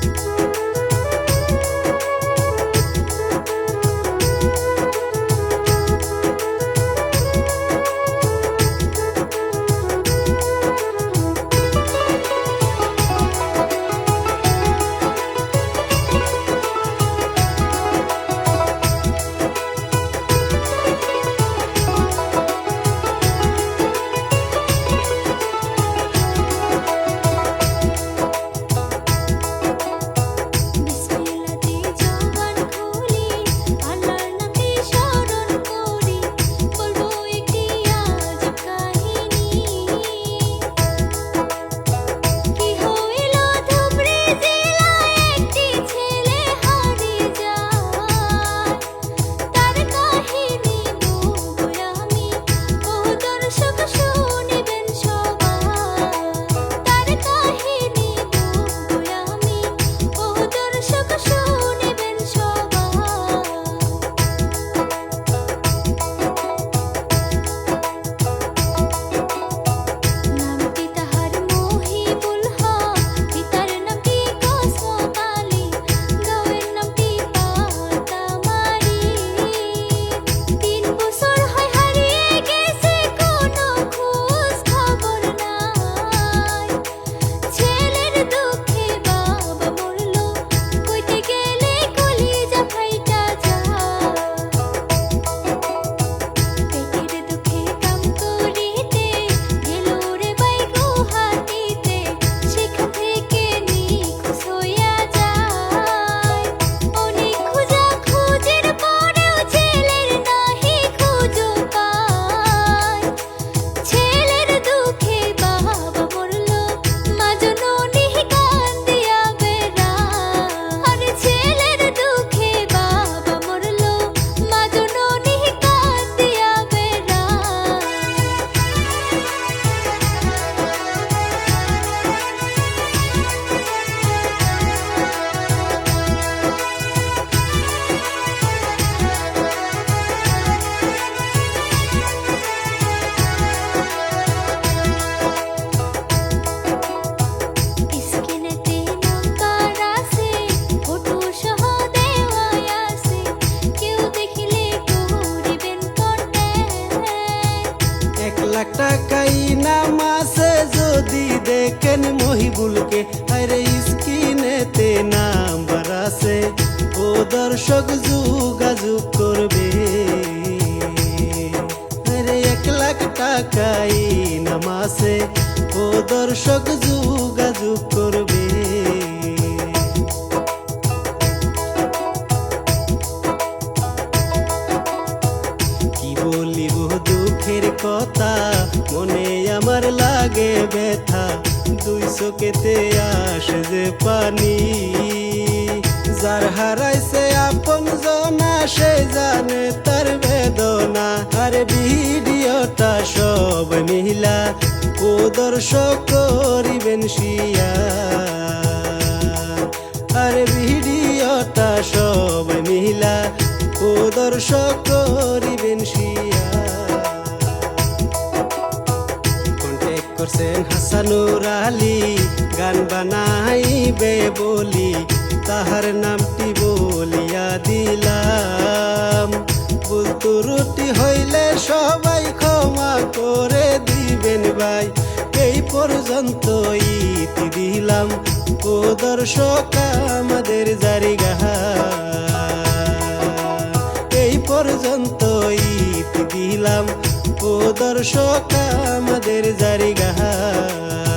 Bye. মহিবুলকে আরে ও দর্শক করবে। আরে এক লাখ টাকাই নাম আছে ও দর্শক করবে। বলিব দুঃখের কথা? মনে আমার লাগে ব্যথা। দুই যে পানি। যার হারাইছে আপন জনা, সে জানে তার বেদনা। আর ভিডিওটা সব মিলা, ও দর্শক করিবেন শিয়া। আর ভিডিওটা সব মিলা, ও দর্শক করিবেন শিয়া। করছেন হাসানুর আলী গান বানাইবে বলি, তাহার নামটি বলিয়া দিলাম। বলতু রুটি হইলে সবাই ক্ষমা করে দিবেন ভাই। এই পর্যন্ত ইতি দিলাম, ও দর্শক আমাদের জারি গাহা এই পর্যন্ত ইতি দিলাম ও দর্শক আমাদের জারি গাহা